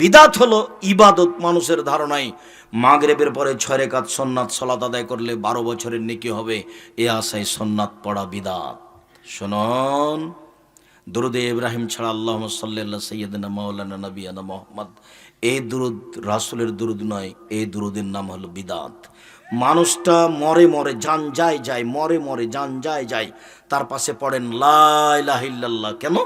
বিদাত হলো ইবাদত মানুষের ধারণায় মাগরেবের পরে ছয় রেখাত সন্ন্যাত সলাত আদায় করলে বারো বছরের নেকি হবে। এ আশায় সন্ন্যাত পড়া বিদাত। শোনন, দুরুদে ইব্রাহিম ছাড়া আল্লাহ সাল্লাহ সৈয়দনা মাওলানা নবীনা মোহাম্মদ। এই দুরুদ, রাসুলের দুরুদ নয়, এই দুরুদের নাম হলো বিদাত। মানুষটা মরে মরে যান যায় যায়, মরে মরে যান যায় যায়, তার পাশে পড়েন লাইলাহিল্লাহ কেন?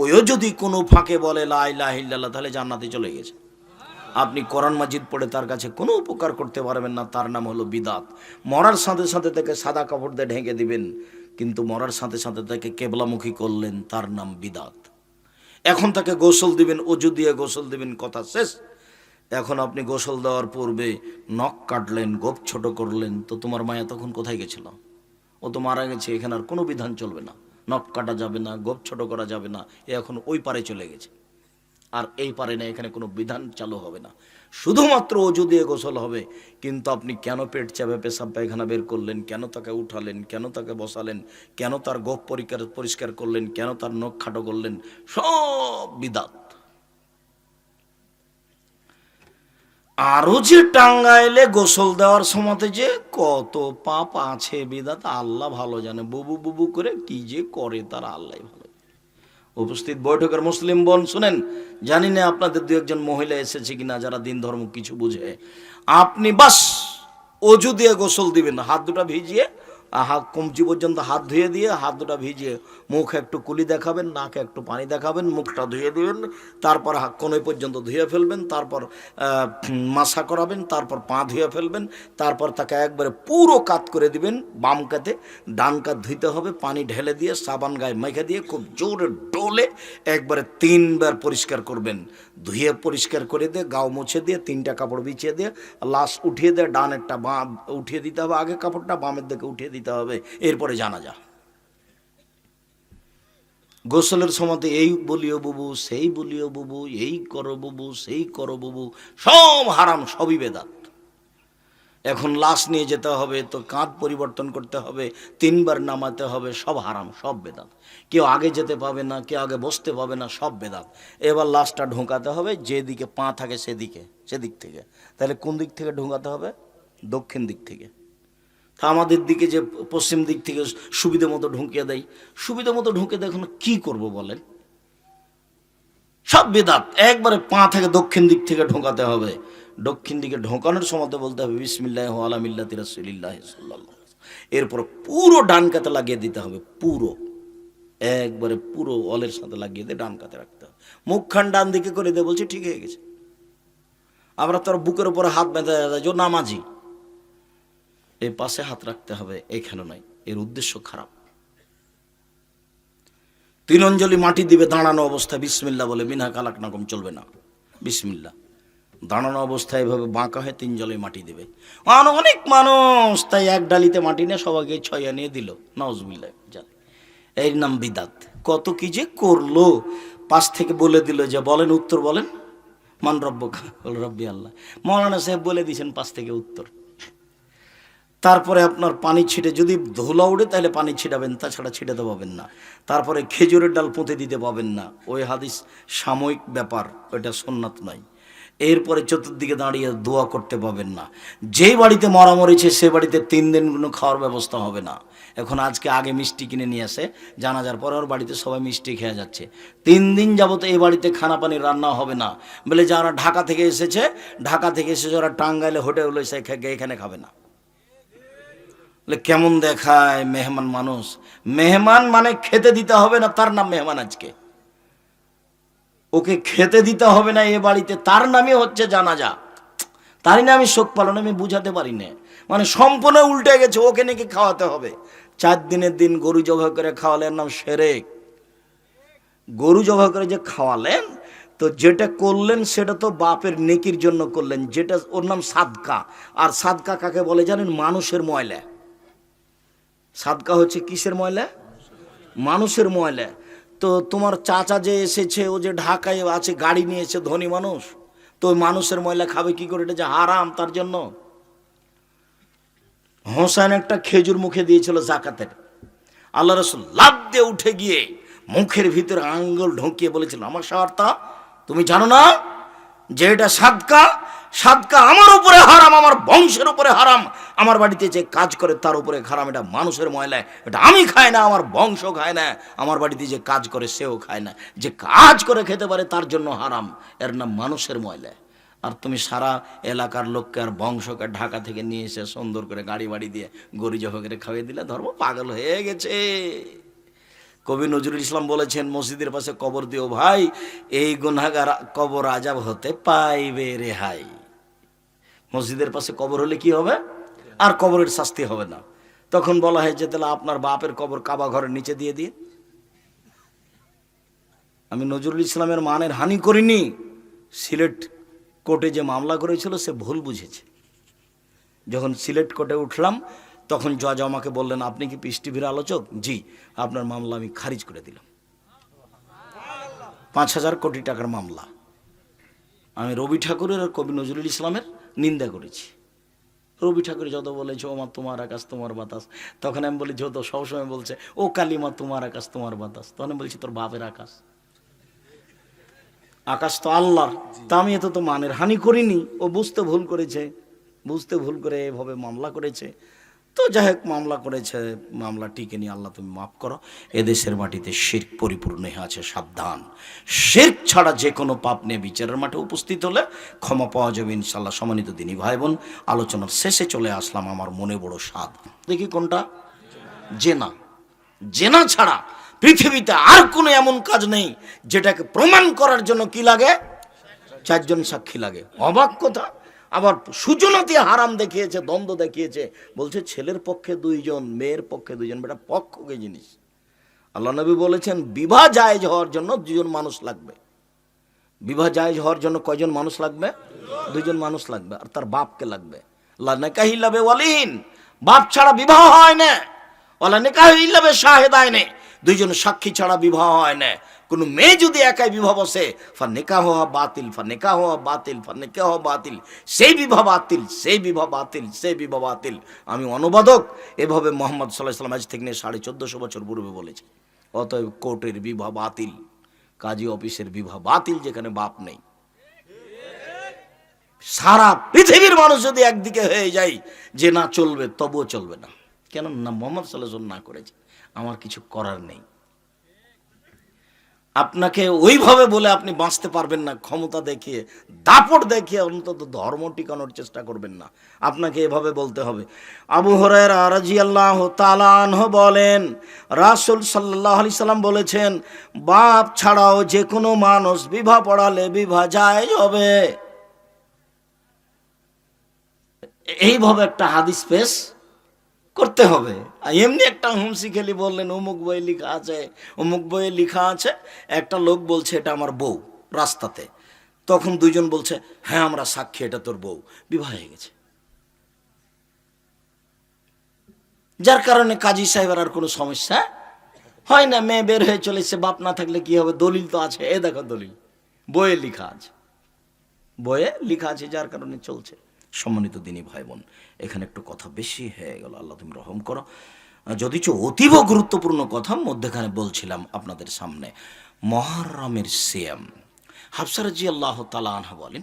ওইও যদি কোনো ফাঁকে বলে লাইলাহিল্লাহ তাহলে জান্নাতে চলে গেছে। আপনি কোরআন মাজিদ পড়ে তার কাছে কোনো উপকার করতে পারবেন না, তার নাম হলো বিদাত। মরার সাথে সাথে তাকে সাদা কাপড় দিয়ে ঢেকে দিবেন, কিন্তু মরার সাথে সাথে তাকে কেবলামুখী করলেন, তার নাম বিদাত। এখন তাকে গোসল দিবেন অজু দিয়ে গোসল দিবেন, কথা শেষ। এখন আপনি গোসল দেওয়ার পূর্বে নখ কাটলেন, গোপ ছোট করলেন, তো তোমার মায়া তখন কোথায় গেছিল? ও তো মারা গেছে, এখানে আর কোনো বিধান চলবে না। নখ কাটা যাবে না, গোপ ছোট করা যাবে না, এ এখন ওই পারে চলে গেছে। আর এই পারে না, এখানে কোনো বিধান চালু হবে না। শুধুমাত্র অজু দিয়ে গোসল হবে, কিন্তু আপনি কেন পেট চাপে পেশাব পায়খানা বের করলেন? কেন তাকে উঠালেন? কেন তাকে বসালেন? কেন তার গোপ পরিষ্কার পরিষ্কার করলেন? কেন তার নখ খাটো করলেন? সব বিদাত। আরও যে টাঙ্গাইলে গোসল দেওয়ার সময়তে যে কত পাপ আছে বিদাত, আল্লাহ ভালো জানে। বুবু বুবু করে কি যে করে তার আল্লাহ ভালো উপস্থিত বৈঠকের মুসলিম বোন, শুনেন, জানি না আপনাদের দু একজন মহিলা এসেছে কিনা যারা দিন ধর্ম কিছু বুঝে। আপনি বাস অজু দিয়ে গোসল দিবেন, হাত দুটা ভিজিয়ে হাত কমচি পর্যন্ত হাত ধুয়ে দিয়ে হাত দুটা ভিজিয়ে মুখ একটু কুলি দেখাবেন, নাকে একটু পানি দেখাবেন, মুখটা ধুয়ে দিবেন, তারপর কোনোই পর্যন্ত ধুয়ে ফেলবেন, তারপর মাসা করাবেন, তারপর পা ধুয়ে ফেলবেন, তারপর তাকে একবারে পুরো কাত করে দিবেন, বাম কাতে ডান কাত ধুইতে হবে, পানি ঢেলে দিয়ে সাবান গায়ে মেখে দিয়ে খুব জোরে ডোলে একবারে তিনবার পরিষ্কার করবেন। ধুয়ে পরিষ্কার করে দিয়ে গাও মুছে দিয়ে তিনটা কাপড় বিছিয়ে দিয়ে লাশ উঠিয়ে দিয়ে ডানেরটা বাঁ উঠিয়ে দিতে হবে, আগে কাপড়টা বামের দিকে উঠিয়ে দিতে হবে, এরপরে জানা যা গোসলের সময়তে এই বলিও বুবু, সেই বলিও বুবু, এই করো বুবু, সেই করো বুবু, সব হারাম, সবই বেদাত। এখন লাশ নিয়ে যেতে হবে, তো কাঁধ পরিবর্তন করতে হবে, তিনবার নামাতে হবে, সব হারাম, সব বেদাত। কেউ আগে যেতে পাবে না, কেউ আগে বসতে পাবে না, সব বেদাত। এবার লাশটা ঢোকাতে হবে, যেদিকে পা থাকে সেদিকে, সেদিক থেকে। তাহলে কোন দিক থেকে ঢোকাতে হবে? দক্ষিণ দিক থেকে। তা আমাদের দিকে যে পশ্চিম দিক থেকে সুবিধে মতো ঢুকিয়ে দেয়। সুবিধে মতো ঢুকে দেয় এখন কি করব বলেন? সব বেদাত, একবারে পা থেকে দক্ষিণ দিক থেকে ঢোকাতে হবে। দক্ষিণ দিকে ঢোকানোর সময় বলতে হবে বিসমিল্লাহ আলামিল্লা তিরাসিল্লাহ সাল্লাহ এরপর পুরো ডান কাতে লাগিয়ে দিতে হবে, পুরো। একবারে পুরো অলের সাথে লাগিয়ে দিয়ে ডান কাতে রাখতে হবে। মুখখান ডান দিকে করে দিয়ে বলছে, ঠিক হয়ে গেছে। আমরা তোর বুকের উপরে হাত বেঁধে যায় নামাজি। এই পাশে হাত রাখতে হবে এইখানে নয়? এর উদ্দেশ্য খারাপ। তিন অঞ্জলি মাটি দিবে দাঁড়ানো অবস্থায় বিসমিল্লা বলে মিনা কালাক নাকম চলবে না। বিসমিল্লা দাঁড়ানো অবস্থায় এভাবে বাঁকা হয়ে তিন জলে মাটি দেবে। অনেক মানুষ তাই এক ডালিতে মাটি নিয়ে সবাইকে ছয়া নিয়ে দিল। নজবিল্লা জানে এর নাম বিদাত। কত কি যে করল। পাশ থেকে বলে দিল যে, বলেন উত্তর বলেন। মান রব্ব রব্বি আল্লাহ। মৌলানা সাহেব বলে দিয়েছেন পাশ থেকে উত্তর। তারপরে আপনার পানি ছিটে, যদি ধুলা উঠে তাহলে পানি ছিটাবেন, তাছাড়া ছিটাতে পাবেন না। তারপরে খেজুরের ডাল পুঁতে দিতে পাবেন না। ওই হাদিস সাময়িক ব্যাপার, ওইটা সোননাথ নয়। এরপরে চতুর্দিকে দাঁড়িয়ে দোয়া করতে পাবেন না। যেই বাড়িতে মরা মরেছে, সে বাড়িতে তিন দিন কোনো খাওয়ার ব্যবস্থা হবে না। এখন আজকে আগে মিষ্টি কিনে নিয়ে আসে, জানাজার পরে ওর বাড়িতে সবাই মিষ্টি খেয়ে যাচ্ছে। তিন দিন যাবত এই বাড়িতে খানা পানি রান্না হবে না। বলে যারা ঢাকা থেকে এসেছে, ঢাকা থেকে এসেছে, ওরা টাঙ্গাইলে হোটেলে সে খে- এখানে খাবে না। কেমন দেখায় মেহমান মানুষ? মেহমান মানে খেতে দিতে হবে না, তার নাম মেহমান আজকে। ওকে খেতে দিতে হবে না এ বাড়িতে, তার নামই হচ্ছে জানা জানাজা। তারই নামে শোক পালন, আমি বুঝাতে পারি না। মানে সম্পূর্ণ উল্টে গেছে, ওকে নাকি খাওয়াতে হবে। চার দিনের দিন গরু জবাই করে খাওয়ালেন, নাম সেরেক। গরু জবাই করে যে খাওয়ালেন, তো যেটা করলেন সেটা তো বাপের নেকির জন্য করলেন, যেটা ওর নাম সাদকা। আর সাদকা কাকে বলে জানেন? মানুষের ময়লা। সাদকা হচ্ছে কিসের ময়লা? মানুষের ময়লা। তো তোমার চাচা যে এসেছে, ও যে ঢাকায় আছে, গাড়ি নিয়েছে ধনী মানুষ, তো মানুষের ময়লা খাবে কি করে? এটা যে হারাম তার জন্য। হোসেন একটা খেজুর মুখে দিয়েছিল জাকাতের। আল্লাহ রসুল লাভ দিয়ে উঠে গিয়ে মুখের ভিতরে আঙ্গুল ঢুকিয়ে বলেছিল, আমার সার্থা তুমি জানো না যে এটা সাদকা সাদকা আমার উপরে হারাম, আমার বংশের উপরে হারাম। আমার বাড়িতে যে কাজ করে তার উপরে হারাম, এটা মানুষের ময়লা। এটা আমি খাই না, আমার বংশ খায় না। আমার বাড়িতে যে কাজ করে সেও খায় না। যে কাজ করে খেতে পারে তার জন্য হারাম। এর নাম মানুষের ময়লা। আর তুমি সারা এলাকার লোককে আর বংশকে ঢাকা থেকে নিয়ে এসে সুন্দর করে গাড়ি বাড়ি দিয়ে গরি জহকের খাইয়ে দিলে, ধর্ম পাগল হয়ে গেছে। কবি নজরুল ইসলাম বলেছেন, মসজিদের পাশে কবর দিও ভাই, এই গুনাগার কবর আজাব হতে পাইবে রেহাই মসজিদের পাশে কবর হলে কি হবে? আর কবরের শাস্তি হবে না। তখন বলা হয়েছে তাহলে আপনার বাপের কবর কাবা ঘরের নিচে দিয়ে দিয়ে আমি নজরুল ইসলামের মানের হানি করিনি। সিলেট কোর্টে যে মামলা করেছিল, সে ভুল বুঝেছে। যখন সিলেট কোর্টে উঠলাম তখন জজ আমাকে বললেন, আপনি কি পিস টিভির আলোচক? জি, আপনার মামলা আমি খারিজ করে দিলাম। পাঁচ হাজার কোটি টাকার মামলা। আমি রবি ঠাকুরের আর কবি নজরুল ইসলামের নিন্দা করেছি। রবি ঠাকুর যত বলেছে ও মা, তোমার আকাশ, তোমার বাতাস। তখন আমি বলি যত সবসময় বলছে, ও কালিমা তোমার আকাশ, তোমার বাতাস। তখন বলছি, তোর বাপের আকাশ। আকাশ তো আল্লাহর, তা আমি এত তো মানের হানি করিনি। ও বুঝতে ভুল করেছে, বুঝতে ভুল করে এভাবে মামলা করেছে। তো যাই হোক, মামলা করেছে, মামলা টিকে নিয়ে আল্লাহ তুমি মাফ করো। এদেশের মাটিতে শির্ক পরিপূর্ণ হয়ে আছে, সাবধান। শির্ক ছাড়া যে কোনো পাপ নিয়ে বিচারের মাঠে উপস্থিত হলে ক্ষমা পাওয়া যাবে ইনশাল্লাহ সমানিত দিনী ভাই বোন। আলোচনার শেষে চলে আসলাম আমার মনে বড় স্বাদ। দেখি কোনটা? জেনা। জেনা ছাড়া পৃথিবীতে আর কোনো এমন কাজ নেই যেটাকে প্রমাণ করার জন্য কি লাগে? চারজন সাক্ষী লাগে। অবাক কথা। আবার সূচনাতে হারাম দেখিয়েছে, দ্বন্দ্ব দেখিয়েছে। বলছে, ছেলের পক্ষে দুইজন, মেয়ের পক্ষে দুইজন, বেটা পক্ষকে জিনিস? আল্লাহ নবী বলেছেন, বিবাহ জায়েজ হওয়ার জন্য দুজন মানুষ লাগবে। বিবাহ জায়েজ হওয়ার জন্য কয়জন মানুষ লাগবে? দুইজন মানুষ লাগবে, আর তার বাপকে লাগবে। আল্লাহ নেকাহিল্লাবে ওয়ালিহীন বাপ ছাড়া বিবাহ হয় না। ওলা নেকাহিল্লাবে শাহেদায় নে দুইজন সাক্ষী ছাড়া বিবাহ হয় না। কোনো মেয়ে যদি একাই বিবাহ বসে, ফা নেকা হওয়া বাতিল, ফা নেকা হওয়া বাতিল, ফা নেকা হওয়া বাতিল, সেই বিবাহ বাতিল, সেই বিবাহ বাতিল, সেই বিবাহ বাতিল। আমি অনুবাদক, এভাবে মোহাম্মদ সাল্লাহ সাল্লাম আজ থেকে নিয়ে সাড়ে চোদ্দশো বছর পূর্বে বলেছি অতএব কোর্টের বিবাহ বাতিল, কাজী অফিসের বিবাহ বাতিল, যেখানে বাপ নেই। সারা পৃথিবীর মানুষ যদি একদিকে হয়ে যায়, যে না চলবে, তবুও চলবে না। কেন না মোহাম্মদ সাল্লাহ না করেছে। আমার কিছু করার নেই। আপনাকে ওইভাবে বলে আপনি বাঁচতে পারবেন না, ক্ষমতা দেখিয়ে, দাপট দেখিয়ে অন্তত ধর্ম টিকানোর চেষ্টা করবেন না। আপনাকে এভাবে বলতে হবে। আবু হরের রাজি আল্লাহ তালানহ বলেন, রাসুল সাল্লাহ আলি সাল্লাম বলেছেন, বাপ ছাড়াও যে কোনো মানুষ বিবাহ পড়ালে বিবাহ যায় হবে। এইভাবে একটা হাদিস পেশ করতে হবে। এমনি একটা হুমসি খেলি বললেন, অমুক বইয়ে লেখা আছে, অমুক বইয়ে লেখা আছে, একটা লোক বলছে, এটা আমার বউ রাস্তাতে। তখন দুইজন বলছে হ্যাঁ আমরা সাক্ষী, এটা তোর বউ। বিবাহ হয়ে গেছে। যার কারণে কাজী সাহেবের আর কোনো সমস্যা হয় না। মেয়ে বের হয়ে চলেছে বাপ না থাকলে কি হবে? দলিল তো আছে। এ দেখো দলিল। বইয়ে লেখা আছে। বইয়ে লেখা আছে, যার কারণে চলছে। সম্মানিত দিনী ভাই বোন এখানে একটু কথা বেশি হয়ে গেল। আল্লাহ তুমি রহম করো। যদিচ অতীব গুরুত্বপূর্ণ কথা, মধ্যেখানে বলছিলাম আপনাদের সামনে, মহারামের সিয়াম। হাফসারাজি আল্লাহ তালা আনহা বলেন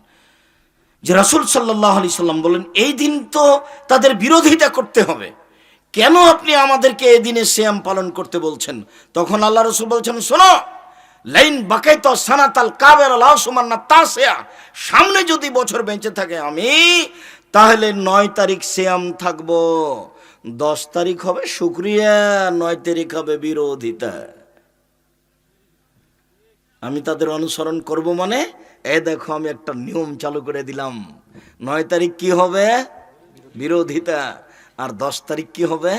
যে, রাসুল সাল্লাহ আলি সাল্লাম বলেন, এই দিন তো তাদের বিরোধিতা করতে হবে। কেন আপনি আমাদেরকে এই দিনে শ্যাম পালন করতে বলছেন? তখন আল্লাহ রসুল বলছেন, শোনো লাইন বাকাই তো সানাতাল কাবের আল্লাহ সুমান্না সামনে যদি বছর বেঁচে থাকে আমি, তাহলে নয় তারিখ শ্যাম থাকব। দশ তারিখ হবে শুক্রিয়া, নয় তারিখ হবে বিরোধিতা। আমি তাদের অনুসরণ করব মানে এ দেখো আমি একটা নিয়ম চালু করে দিলাম। নয় তারিখ কি হবে? বিরোধিতা। আর দশ তারিখ কি হবে?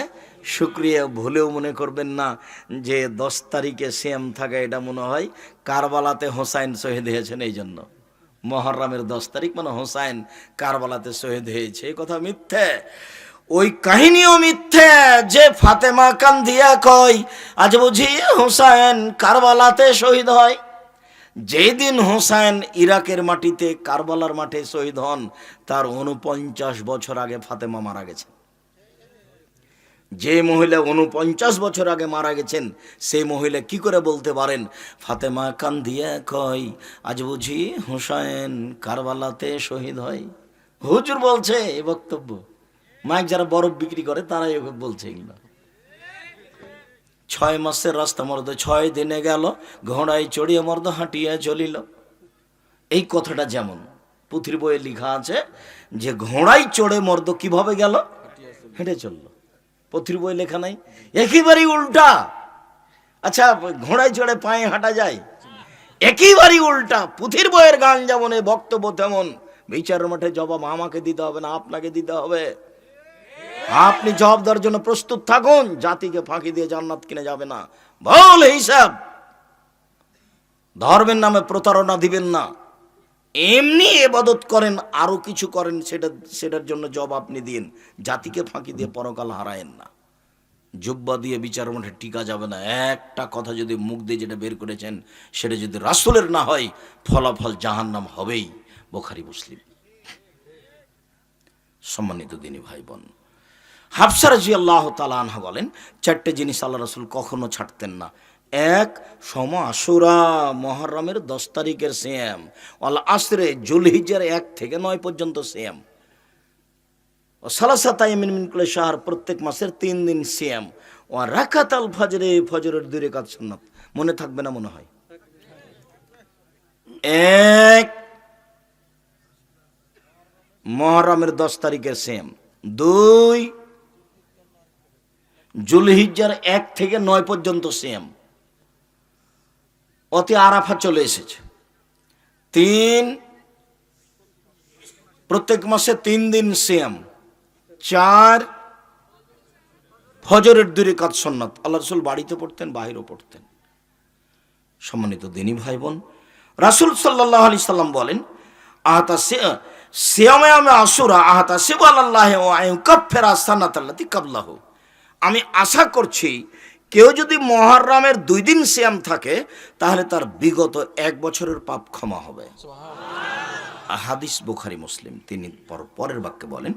শুক্রিয়া ভুলেও মনে করবেন না যে দশ তারিখে সেম থাকা এটা মনে হয় কারবালাতে হোসাইন শহীদ হয়েছেন এই জন্য। মহরমের দশ তারিখ মানে হোসাইন কারবালাতে শহীদ হয়েছে। এই কথা মিথ্যে। ওই কাহিনীও মিথ্যে যে ফাতেমা কান্দিয়া কয়, আজ বুঝি হোসাইন কারবালাতে শহীদ হয়। যেদিন হোসাইন ইরাকের মাটিতে, কারবালার মাঠে শহীদ হন, তার উনপঞ্চাশ বছর আগে ফাতেমা মারা গেছে যে মহিলা উনপঞ্চাশ বছর আগে মারা গেছেন, সেই মহিলা কি করে বলতে পারেন? ফাতেমা কান্দিয়া কয়, আজ বুঝি হুসাইন কারবালাতে শহীদ হয়। হুজুর বলছে এই বক্তব্য। মাইক যারা বরফ বিক্রি করে, তারাই ওকে বলছে এগুলো। ছয় মাসের রাস্তা মর্দ, ছয় দিনে গেল, ঘোড়ায় চড়িয়ে মর্দ, হাঁটিয়া চলিল। এই কথাটা যেমন পুথির বইয়ে লেখা আছে, যে ঘোড়ায় চড়ে মর্দ কীভাবে গেল? হেঁটে চলল। পুথির বই লেখা নাই। একেবারেই উল্টা। আচ্ছা ঘোড়ায় চড়ে পায়ে হাঁটা যায়। একেবারেই উল্টা। পুথির বইয়ের গান যেমন, এ বক্তব্য তেমন। বিচার মাঠে জবাব আমাকে দিতে হবে না, আপনাকে দিতে হবে। আপনি জবাব দেওয়ার জন্য প্রস্তুত থাকুন। জাতিকে ফাঁকি দিয়ে জান্নাত কিনে যাবে না। বল হিসাব। ধর্মের নামে প্রতারণা দিবেন না। এমনি এবাদত করেন, আরও কিছু করেন, সেটা সেটার জন্য জব আপনি দিন। জাতিকে ফাঁকি দিয়ে পরকাল হারায়েন না। জুব্বা দিয়ে বিচার মাঠে টিকা যাবে না। একটা কথা যদি মুখ দিয়ে যেটা বের করেছেন, সেটা যদি রাসুলের না হয়, ফলাফল জাহান্নাম হবেই। বোখারি, মুসলিম। সম্মানিত দিনী ভাই বোন হাফসা রাজি আল্লাহ তালানহা বলেন, চারটে জিনিস আল্লাহ রাসুল কখনো ছাড়তেন না। এক সম আশুরা মহরমের দশ তারিখের সেম আল্লাহ আসরে জুলহিজের এক থেকে নয় পর্যন্ত সেম ও সালাসা তাইমিন মিনকুলে শাহর প্রত্যেক মাসের তিন দিন সিয়াম ও রাখাত আল ফজরে, ফজরের দূরে কাজ মনে থাকবে না, মনে হয়। এক মহরমের দশ তারিখের সেম দুই জুলহিজ্জার এক থেকে নয় পর্যন্ত সেম অতি আরাফা চলে এসেছে। তিন, প্রত্যেক মাসে তিন দিন সেম চার, ফজরের দূরে কাজ সন্ন্যত। আল্লাহ রসুল বাড়িতে পড়তেন, বাহিরও পড়তেন। সম্মানিত দিনী ভাই বোন রাসুল সাল্লাহ আলি সাল্লাম বলেন, আহতা সিয়ামে আমি আসুরা আহতা শিব আল্লাহ কাফেরা সান্নাত আল্লাহ কাবলাহ। আমি আশা করছি কেউ যদি মহারামের দুই দিন সিয়াম থাকে তাহলে তার বিগত এক বছরের পাপ ক্ষমা হবে। হাদিস বুখারি মুসলিম। তিনি পর- পরের বাক্যে বলেন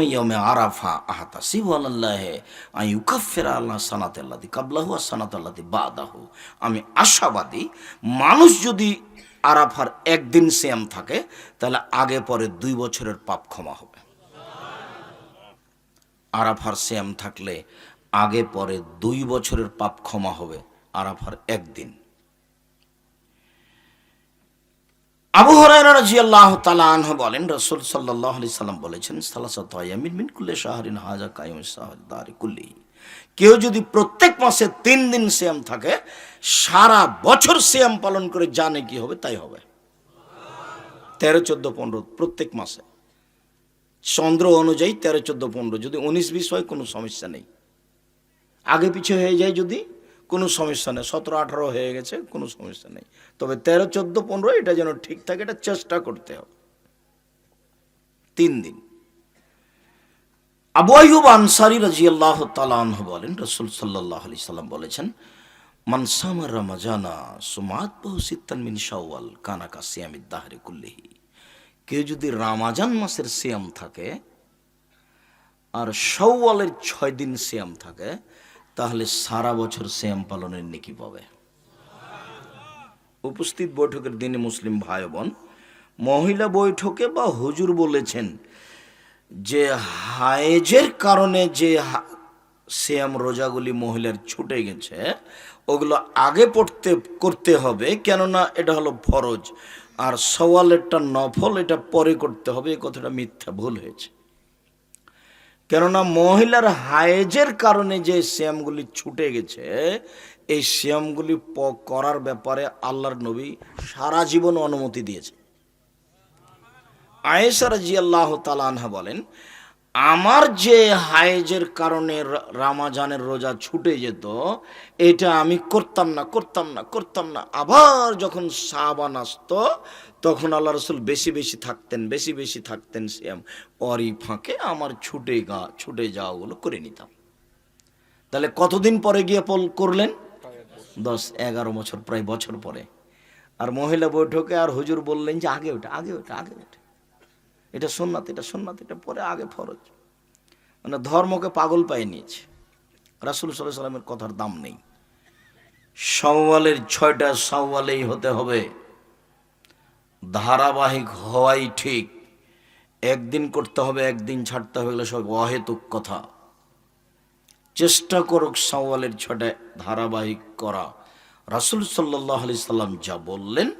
ইয়মে আরাফা আহাতা শিব আল্লাহ আই উকাফের আল্লাহ সানাত আল্লাদি কাবলাহু আর সানাত আল্লাদি বাদাহু। আমি আশাবাদী মানুষ যদি আরাফার একদিন সিয়াম থাকে তাহলে আগে পরে দুই বছরের পাপ ক্ষমা হবে। আরাফার শ্যাম থাকলে আগে পরে দুই বছরের পাপ ক্ষমা হবে, আরাফার একদিন। আবু হরাইরা রাদিয়াল্লাহু তাআলা বলেন, রাসূল সাল্লাল্লাহু আলাইহি সাল্লাম বলেছেন সালাসাত আয়ামিন মিন কুল্লি শাহরিন হাজা কায়ুম শাহর কেউ যদি প্রত্যেক মাসে তিন দিন শ্যাম থাকে, সারা বছর শ্যাম পালন করে জানে কি হবে, তাই হবে। তেরো, চোদ্দ, পনেরো প্রত্যেক মাসে। চন্দ্র অনুযায়ী তেরো, চোদ্দ, পনেরো, যদি উনিশ, বিশ হয়, কোনো সমস্যা নেই। আগে পিছে হয়ে যায় যদি, কোনো সমস্যা নেই। সতেরো, আঠারো হয়ে গেছে, কোনো সমস্যা নেই। তবে তেরো, চোদ্দ, পনেরো, এটা যেন ঠিক থাকে, এটা চেষ্টা করতে হবে। তিন দিন। আবু আইয়ুব আনসারি রাজিয়াল্লাহ তালাহ বলেন, রসুল সাল্লাহ আলি সাল্লাম বলেছেন মানসামার রামাজানা সুমাত বহু সিত্তান মিন শাওয়াল কানাকা সিয়ামিদ দাহরে কুল্লিহি। কেউ যদি রামাজান মাসের সিয়াম থাকে, আর শৌওয়ালের ছয় দিন সিয়াম থাকে তাহলে সারা বছর শ্যাম পালনের নেকি পাবে। উপস্থিত বৈঠকের দিনে মুসলিম ভাই বোন মহিলা বৈঠকে বা হুজুর বলেছেন যে হায়েজের কারণে যে সিয়াম রোজাগুলি মহিলার ছুটে গেছে, ওগুলো আগে পড়তে, করতে হবে, কেননা এটা হলো ফরজ। আর সওয়ালেরটা নফল, এটা পরে করতে হবে এই কথাটা মিথ্যা ভুল হয়েছে। কেননা মহিলার হায়েজের কারণে যে শ্যামগুলি ছুটে গেছে, এই শ্যামগুলি করার ব্যাপারে আল্লাহর নবী সারা জীবন অনুমতি দিয়েছে আয়েসার জিয়াল্লাহ তালা আনহা বলেন আমার যে হায়েজের কারণে রামাজানের রোজা ছুটে যেত, এটা আমি করতাম না করতাম না করতাম না। আবার যখন সাবান আসতো, তখন আল্লাহ রসুল বেশি বেশি থাকতেন, বেশি বেশি থাকতেন শ্যাম অরি ফাঁকে আমার ছুটে গা, ছুটে যাওয়াগুলো করে নিতাম। তাহলে কতদিন পরে গিয়ে পল করলেন? দশ, এগারো বছর, প্রায় বছর পরে। আর মহিলা বৈঠকে আর হুজুর বললেন যে, আগে ওটা আগে ওটা আগে ওটা এটা সোননাথ এটা সোননাথ এটা পরে আগে ফরজ। মানে ধর্মকে পাগল পায়ে নিয়েছে। রাসুল সাল্লাহ সাল্লামের কথার দাম নেই। সওয়ালের ছয়টা সওয়ালেই হতে হবে। ধারাবাহিক হওয়াই ঠিক। একদিন করতে হবে, একদিন ছাড়তে হবে, এগুলো সব অহেতুক কথা। চেষ্টা করুক সওয়ালের ছটা ধারাবাহিক করা। রাসুল সাল্লাহ আলি সাল্লাম যা বললেন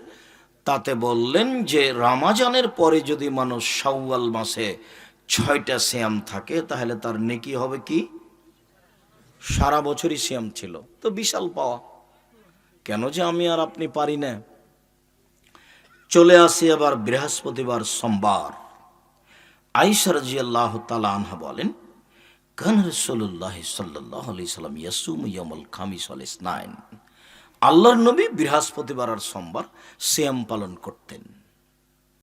তাতে বললেন যে, রামাজানের পরে যদি মানুষ সাওয়াল মাসে ছয়টা শ্যাম থাকে, তাহলে তার নেকি হবে কি? সারা বছরই শ্যাম ছিল। তো বিশাল পাওয়া। কেন যে আমি আর আপনি পারি না? চলে আসি আবার বৃহস্পতিবার সোমবার। আইসা রাজি তালা আনহা বলেন, কান রসল্লাহ সাল্লাহ আলি সাল্লাম ইয়াসুম ইয়ামুল খামিস আল ইসনাইন। আল্লাহর নবী বৃহস্পতিবার আর সোমবার শ্যাম পালন করতেন।